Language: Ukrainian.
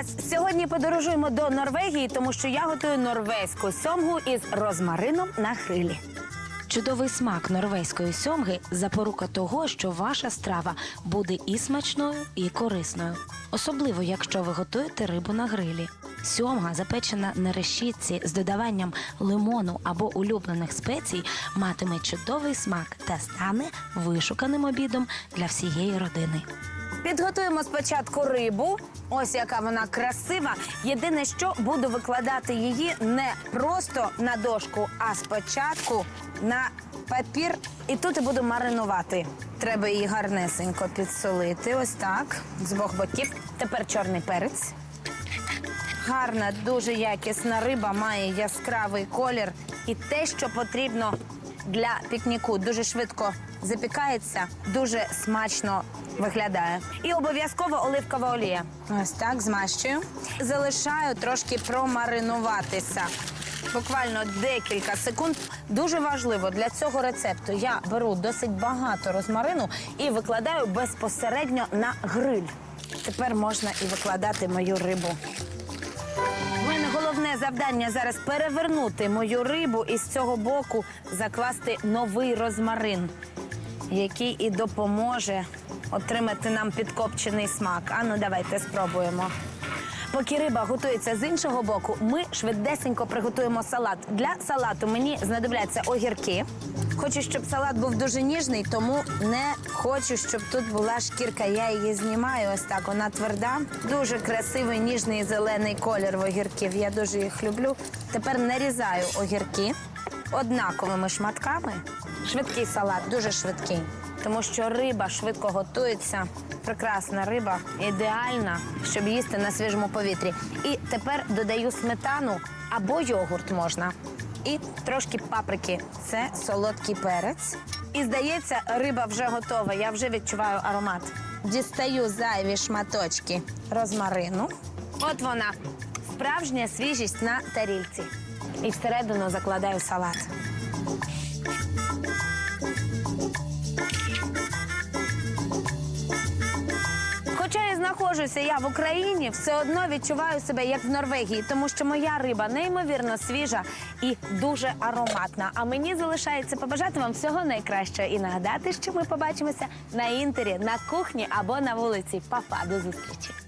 клас! Сьогодні подорожуємо до Норвегії, тому що я готую норвезьку сьомгу із розмарином на грилі. Чудовий смак норвезької сьомги запорука того, що ваша страва буде і смачною, і корисною. Особливо, якщо ви готуєте рибу на грилі. Сьомга, запечена на решітці з додаванням лимону або улюблених спецій, матиме чудовий смак та стане вишуканим обідом для всієї родини. Підготуємо спочатку рибу. Ось яка вона красива. Єдине, що буду викладати її не просто на дошку, а спочатку на папір. І тут буду маринувати. Треба її гарнесенько підсолити. Ось так, з обох боків. Тепер чорний перець. Гарна, дуже якісна риба, має яскравий колір. І те, що потрібно для пікніку, дуже швидко запікається, дуже смачно виглядає. І обов'язково оливкова олія. Ось так змащую. Залишаю трошки промаринуватися. Буквально декілька секунд. Дуже важливо для цього рецепту. Я беру досить багато розмарину і викладаю безпосередньо на гриль. Тепер можна і викладати мою рибу. Головне завдання зараз перевернути мою рибу і з цього боку закласти новий розмарин, який і допоможе отримати нам підкопчений смак. Ану, давайте спробуємо. Поки риба готується з іншого боку, ми швидесенько приготуємо салат. Для салату мені знадобляться огірки. Хочу, щоб салат був дуже ніжний, тому не хочу, щоб тут була шкірка. Я її знімаю. Ось так. Вона тверда. Дуже красивий ніжний зелений колір в огірків. Я дуже їх люблю. Тепер нарізаю огірки однаковими шматками. Швидкий салат, дуже швидкий. Тому що риба швидко готується. Прекрасна риба, ідеальна, щоб їсти на свіжому повітрі. І тепер додаю сметану або йогурт можна. І трошки паприки. Це солодкий перець. І здається, риба вже готова. Я вже відчуваю аромат. Дістаю зайві шматочки розмарину. От вона, справжня свіжість на тарільці. І всередину закладаю салат. Хоча і знаходжуся я в Україні, все одно відчуваю себе як в Норвегії, тому що моя риба неймовірно свіжа і дуже ароматна. А мені залишається побажати вам всього найкращого і нагадати, що ми побачимося на інтері, на кухні або на вулиці. Па-па, до зустрічі!